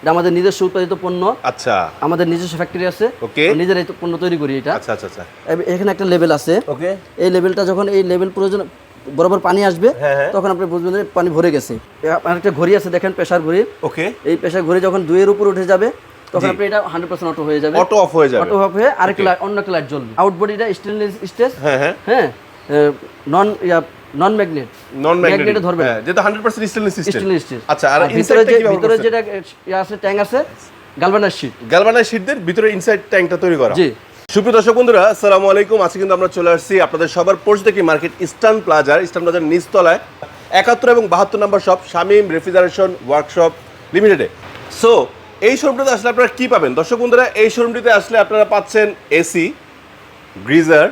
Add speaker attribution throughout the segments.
Speaker 1: এটা আমাদের নিজস্ব উৎপাদিত পণ্য।
Speaker 2: আচ্ছা।
Speaker 1: আমাদের নিজস্ব ফ্যাক্টরি আছে।
Speaker 2: ওকে।
Speaker 1: নিজেরাই তো পণ্য তৈরি করি এটা।
Speaker 2: আচ্ছা আচ্ছা আচ্ছা।
Speaker 1: এখানে একটা লেভেল আছে।
Speaker 2: ওকে।
Speaker 1: এই লেভেলটা যখন এই লেভেল প্রয়োজন বরাবর পানি আসবে
Speaker 2: হ্যাঁ, হ্যাঁ।
Speaker 1: তখন আপনি বুঝবেন যে পানি ভরে গেছে। আপনার একটা ঘড়ি আছে দেখেন প্রেশার ঘড়ি
Speaker 2: ওকে।
Speaker 1: এই প্রেশার ঘড়ি যখন দুইয়ের উপর উঠে যাবে তখন আপনি এটা হান্ড্রেড পার্সেন্ট অটো হয়ে যাবে।
Speaker 2: অটো অফ হয়ে যাবে।
Speaker 1: অটো অফ হয়ে আরেকটা অন্য একটা লাইট জ্বলবে। আউট বডিটা স্টেনলেস স্টেজ
Speaker 2: হ্যাঁ। হ্যাঁ
Speaker 1: হ্যাঁ নন নন ম্যাগনেট
Speaker 2: নন
Speaker 1: ম্যাগনেটে ধরবে
Speaker 2: যেটা 100% স্টেনলেস সিস্টেম
Speaker 1: স্টেনলেস স্টিল
Speaker 2: আচ্ছা আর
Speaker 1: ভিতরে যে ভিতরে যেটা ইয়ে আছে ট্যাঙ্ক আছে গালভানাইজ শীট
Speaker 2: শীটদের ভিতরে ইনসাইড তৈরি করা।
Speaker 1: জি।
Speaker 2: সুপ্রিয় দর্শক বন্ধুরা আসসালামু আলাইকুম। আজকে কিন্তু আমরা চলে আসছি আপনাদের সবার পরিচিত কি মার্কেট ইস্টার্ন প্লাজার ইস্টার্ন প্লাজার নিচতলায়। একাত্তর এবং বাহাত্তর নম্বর শপ শামিম রেফ্রিজারেশন ওয়ার্কশপ লিমিটেডে সো এই শোরুমটিতে আসলে আপনারা কি পাবেন? দর্শক বন্ধুরা এই শোরুমটিতে আসলে আপনারা পাচ্ছেন এসি গ্রিজার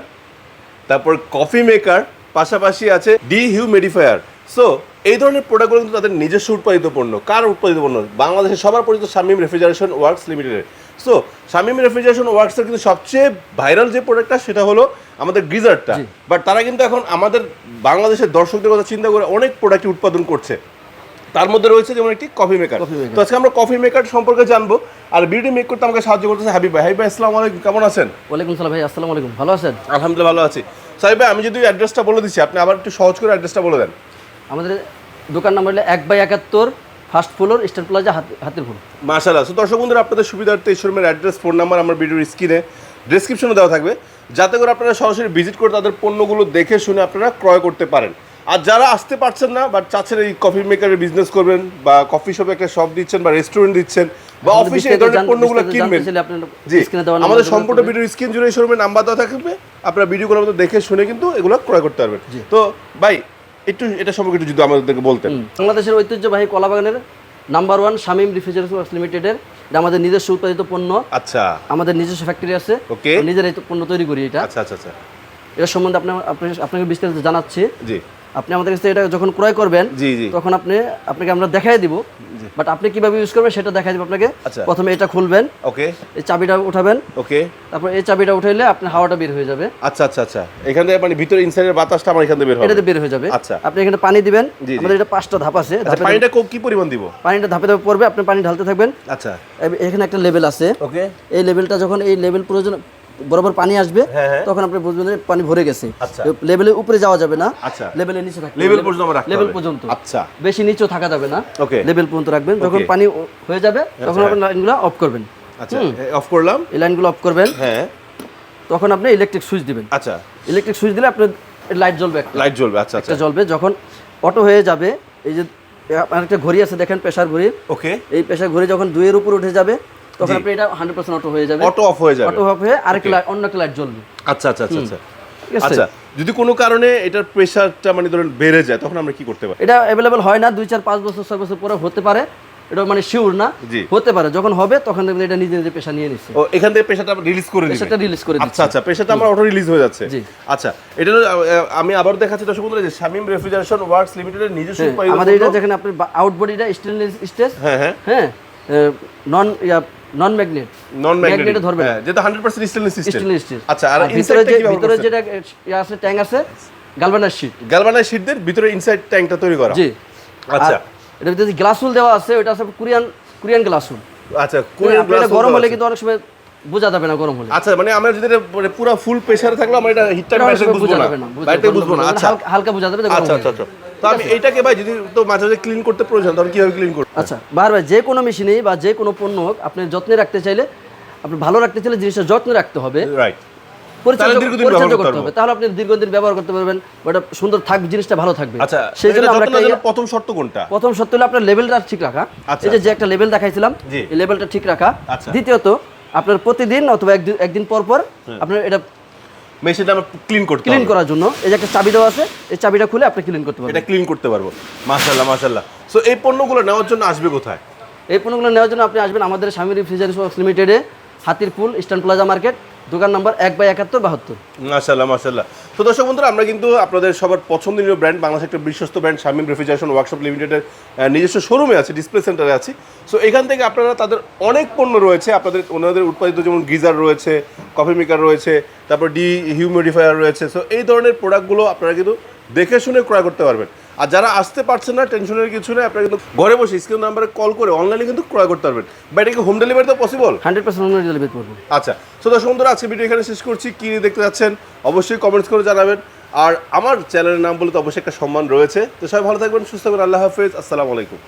Speaker 2: তারপর কফি মেকার পাশাপাশি আছে ডি হিউমিডিফায়ার সো এই ধরনের প্রোডাক্টগুলো কিন্তু তাদের নিজস্ব উৎপাদিত পণ্য। কার উৎপাদিত পণ্য? বাংলাদেশের সবার পরিচিত শামিম রেফ্রিজারেশন ওয়ার্কস লিমিটেডের সো শামিম রেফ্রিজারেশন ওয়ার্কসের কিন্তু সবচেয়ে ভাইরাল যে প্রোডাক্টটা সেটা হলো আমাদের গিজারটা। বাট তারা কিন্তু এখন আমাদের বাংলাদেশের দর্শকদের কথা চিন্তা করে অনেক প্রোডাক্ট উৎপাদন করছে। তার মধ্যে রয়েছে যেমন একটি কফি মেকার। তো আজকে আমরা কফি মেকার সম্পর্কে জানব। আর বিউটি মেক করতে আমাকে সাহায্য করতেছে হাবিব ভাই। হাবিব ভাই আসসালামু আলাইকুম। কেমন আছেন?
Speaker 1: ওয়ালাইকুম সালাম ভাই আসসালামু আলাইকুম। ভালো আছেন?
Speaker 2: আলহামদুলিল্লাহ ভালো আছি। সাহেব ভাই আমি যদি অ্যাড্রেসটা বলে দিচ্ছি আপনি আবার একটু সহজ করে অ্যাড্রেসটা বলে দেন।
Speaker 1: আমাদের দোকান নাম্বার হলো এক বাই একাত্তর ফার্স্ট ফ্লোর স্টার প্লাজা হাতের ফুল
Speaker 2: মাশাআল্লাহ। সো দর্শক বন্ধুরা আপনাদের সুবিধার্থে এই শোরুমের অ্যাড্রেস ফোন নাম্বার আমার ভিডিওর স্ক্রিনে ডেসক্রিপশনে দেওয়া থাকবে। যাতে করে আপনারা সরাসরি ভিজিট করে তাদের পণ্যগুলো দেখে শুনে আপনারা ক্রয় করতে পারেন। আর যারা আসতে পারছেন না বাট চাচ্ছেন এই কফি মেকারের বিজনেস করবেন বা কফি শপে একটা শপ দিচ্ছেন বা রেস্টুরেন্ট দিচ্ছেন বা অফিসে এই ধরনের পণ্যগুলো কিনবেন। জি। আমাদের সম্পূর্ণ ভিডিও স্ক্রিন জুড়ে এই শোরুমের নাম্বার দেওয়া থাকবে। আপনারা ভিডিওগুলোর মধ্যে দেখে শুনে কিন্তু এগুলো ক্রয় করতে পারবেন। তো ভাই একটু এটা সম্পর্কে একটু যদি আমাদেরকে বলতেন।
Speaker 1: বাংলাদেশের ঐতিহ্যবাহী কলাবাগানের number one Shamim refrigeration works লিমিটেডের আমাদের নিজস্ব উৎপাদিত পণ্য।
Speaker 2: আচ্ছা।
Speaker 1: আমাদের নিজস্ব ফ্যাক্টরি আছে।
Speaker 2: ওকে
Speaker 1: নিজেরাই তো পণ্য তৈরি করি এটা।
Speaker 2: আচ্ছা আচ্ছা আচ্ছা।
Speaker 1: এটা সম্বন্ধে আপনার আপনি- আপনাকে বিস্তারিত জানাচ্ছি।
Speaker 2: জি।
Speaker 1: আপনি আমাদের কাছে এটা যখন ক্রয় করবেন তখন আপনি আপনাকে আমরা দেখাই দিব। বাট আপনি কীভাবে ইউজ করবেন সেটা দেখাই দিব আপনাকে।
Speaker 2: আচ্ছা।
Speaker 1: প্রথমে এটা খুলবেন।
Speaker 2: ওকে।
Speaker 1: এই চাবিটা উঠাবেন।
Speaker 2: ওকে।
Speaker 1: তারপর এই চাবিটা উঠাইলে আপনার হাওয়াটা বের হয়ে যাবে।
Speaker 2: আচ্ছা আচ্ছা আচ্ছা। এখান থেকে মানে ভিতরে ইনসাইডের বাতাসটা আমার এখান থেকে বের হবে।
Speaker 1: এটাতে বের হয়ে যাবে।
Speaker 2: আচ্ছা।
Speaker 1: আপনি এখানে পানি দিবেন। আমাদের এটা পাঁচটা ধাপ আছে।
Speaker 2: আচ্ছা পানিটা কো- কি পরিমাণ দিব?
Speaker 1: পানিটা ধাপে ধাপে পড়বে। আপনি পানি ঢালতে থাকবেন।
Speaker 2: আচ্ছা।
Speaker 1: এখানে একটা লেভেল আছে।
Speaker 2: ওকে।
Speaker 1: এই লেভেলটা যখন এই লেভেল প্রয়োজন বরাবর পানি আসবে
Speaker 2: হ্যাঁ, হ্যাঁ।
Speaker 1: তখন আপনি বুঝবেন যে পানি ভরে গেছে।
Speaker 2: আচ্ছা।
Speaker 1: লেভেলের উপরে যাওয়া যাবে না
Speaker 2: আচ্ছা।
Speaker 1: লেভেলের নিচে থাকবে
Speaker 2: লেভেল পর্যন্ত আমরা রাখতে
Speaker 1: লেভেল পর্যন্ত।
Speaker 2: আচ্ছা।
Speaker 1: বেশি নিচেও থাকা যাবে না
Speaker 2: ওকে।
Speaker 1: লেভেল পর্যন্ত রাখবেন। যখন পানি হয়ে যাবে তখন আপনি লাইনগুলো অফ করবেন।
Speaker 2: আচ্ছা। অফ করলাম?
Speaker 1: এই লাইনগুলো অফ করবেন।
Speaker 2: হ্যাঁ।
Speaker 1: তখন আপনি ইলেকট্রিক সুইচ দিবেন।
Speaker 2: আচ্ছা।
Speaker 1: ইলেকট্রিক সুইচ দিলে আপনার লাইট জ্বলবে একটা।
Speaker 2: লাইট জ্বলবে। আচ্ছা আচ্ছা।
Speaker 1: জ্বলবে। যখন অটো হয়ে যাবে এই যে আপনার একটা ঘড়ি আছে দেখেন প্রেশার ঘড়ি
Speaker 2: ওকে।
Speaker 1: এই প্রেশার ঘড়ি যখন দুইয়ের উপর উঠে যাবে তখন আপনি এটা হান্ড্রেড পার্সেন্ট অটো হয়ে যাবে।
Speaker 2: অটো অফ হয়ে যাবে।
Speaker 1: অটো অফ হয়ে আরেকটা লাইট অন্য একটা লাইট জ্বলবে।
Speaker 2: আচ্ছা আচ্ছা আচ্ছা আচ্ছা। আচ্ছা যদি কোনো কারণে এটার প্রেসারটা মানে ধরেন বেড়ে যায় তখন আমরা কি করতে পারি?
Speaker 1: এটা অ্যাভেলেবেল হয় না দুই চার পাঁচ বছর ছয় বছর পরে হতে পারে। এটা মানে শিওর না। হতে পারে। যখন হবে তখন দেখবেন এটা নিজে নিজে পেশা নিয়ে নিচ্ছে।
Speaker 2: ও এখান থেকে প্রেসারটা রিলিজ করে দিবে।
Speaker 1: পেশাটা রিলিজ করে দিচ্ছে।
Speaker 2: আচ্ছা আচ্ছা প্রেসারটা আমার অটো রিলিজ হয়ে যাচ্ছে।
Speaker 1: জি।
Speaker 2: আচ্ছা এটা আমি আবার দেখাচ্ছি দর্শক বন্ধুরা যে শামিম রেফ্রিজারেশন ওয়ার্কস লিমিটেডের নিজস্ব
Speaker 1: হ্যাঁ, আমাদের এটা। যেখানে আপনার আউট বডিটা স্টেনলেস স্টেজ
Speaker 2: হ্যাঁ হ্যাঁ।
Speaker 1: হ্যাঁ নন নন ম্যাগনেট
Speaker 2: নন
Speaker 1: ম্যাগনেটে ধরবে না।
Speaker 2: হ্যাঁ যেটা 100% স্টেনলেস
Speaker 1: স্টিল
Speaker 2: আচ্ছা আর
Speaker 1: ভিতরে যে ভিতরে যেটা ইয়ে আছে ট্যাঙ্ক আছে গালভানাইজ শীট
Speaker 2: গ্যালভানাইজ শীটদের ভিতরে ইনসাইড ট্যাঙ্কটা তৈরি করা।
Speaker 1: জি।
Speaker 2: আচ্ছা।
Speaker 1: এটার ভিতরে গ্লাসুল দেওয়া আছে ওটা আছে কোরিয়ান কোরিয়ান গ্লাসুল
Speaker 2: আচ্ছা কোরিয়ান
Speaker 1: এটা
Speaker 2: গ্লাস
Speaker 1: গরম হলে কিন্তু অনেক সময় বোঝা যাবে না গরম হলে।
Speaker 2: আচ্ছা মানে আমরা যদি মানে পুরো ফুল প্রেসারে থাকলে আমরা এটা হিটটা বুঝব না। বাইরে বুঝব না আচ্ছা।
Speaker 1: হালকা- বোঝা যাবে
Speaker 2: আচ্ছা আচ্ছা আচ্ছা। তো আমি এইটাকে ভাই যদি তো মাঝে মাঝে ক্লিন করতে প্রয়োজন তখন কীভাবে ক্লিন করব?
Speaker 1: আচ্ছা বারবার যে কোনো মেশিনেই বা যে কোনো পণ্য হোক আপনি যত্নে রাখতে চাইলে আপনি ভালো রাখতে চাইলে জিনিসটা যত্নে রাখতে হবে।
Speaker 2: রাইট
Speaker 1: পরিচর্যা
Speaker 2: তাহলে দীর্ঘদিন
Speaker 1: পরিচর্যা
Speaker 2: ব্যবহার করতে
Speaker 1: করতে হবে। তাহলে আপনি দীর্ঘদিন ব্যবহার করতে পারবেন ওটা সুন্দর থাকবে জিনিসটা ভালো থাকবে।
Speaker 2: আচ্ছা
Speaker 1: সেই জন্য আমরা
Speaker 2: যত্ন
Speaker 1: একটা
Speaker 2: নেওয়ার জন্য প্রথম শর্ত কোনটা?
Speaker 1: প্রথম সত্য হলো আপনার লেভেলটা ঠিক রাখা। এই যে যে একটা লেভেল দেখাইছিলাম এই লেভেলটা ঠিক রাখা।
Speaker 2: আচ্ছা।
Speaker 1: দ্বিতীয়ত আপনার প্রতিদিন অথবা একদিন একদিন পর পর আপনার এটা
Speaker 2: মেশিনটা আমরা ক্লিন করতে
Speaker 1: ক্লিন করার জন্য। এই যে একটা চাবি দেওয়া আছে এই চাবিটা খুলে আপনি ক্লিন করতে পারবেন।
Speaker 2: এটা ক্লিন করতে পারব। মাশাআল্লাহ মাশাআল্লাহ। সো এই পণ্যগুলো নেওয়ার জন্য আসবে কোথায়?
Speaker 1: এই পণ্যগুলো নেওয়ার জন্য আপনি আসবেন আমাদের স্বামী রিফ্রিজারেশন লিমিটেডে লিমিটেডে হাতিরপুল ইস্টার্ন প্লাজা মার্কেট দোকান নাম্বার এক বাই একাত্তর, বাহাত্তর।
Speaker 2: মাসাল্লাহ মাশাআল্লাহ। তো দর্শক বন্ধুরা, আমরা কিন্তু আপনাদের সবার পছন্দনীয় ব্র্যান্ড বাংলাদেশের একটা বিশ্বস্ত ব্র্যান্ড শামিম রেফ্রিজারেশন ওয়ার্কশপ লিমিটেডের নিজস্ব শোরুমে আছে ডিসপ্লে সেন্টারে আছি। সো এখান থেকে আপনারা তাদের অনেক পণ্য রয়েছে, আপনাদের ওনাদের উৎপাদিত যেমন গিজার রয়েছে কফি মেকার রয়েছে, তারপর ডি হিউমিডিফায়ার রয়েছে। সো এই ধরনের প্রোডাক্টগুলো আপনারা কিন্তু দেখে শুনে ক্রয় করতে পারবেন। আর যারা আসতে পারছেন না টেনশনের কিছু নেই আপনারা কিন্তু ঘরে বসে স্ক্রিন নাম্বারে কল করে অনলাইনে কিন্তু ক্রয় করতে পারবেন। বা এটা কি হোম ডেলিভারি তো possible
Speaker 1: hundred percent home delivery করব।
Speaker 2: আচ্ছা তো দর্শক বন্ধুরা আজকে ভিডিও এখানে শেষ করছি। কী দেখতে যাচ্ছেন অবশ্যই কমেন্টস করে জানাবেন। আর আমার চ্যানেলের নাম বলে তো অবশ্যই একটা সম্মান রয়েছে। তো সবাই ভালো থাকবেন সুস্থ থাকবেন। আল্লাহ হাফেজ আসসালামু আলাইকুম।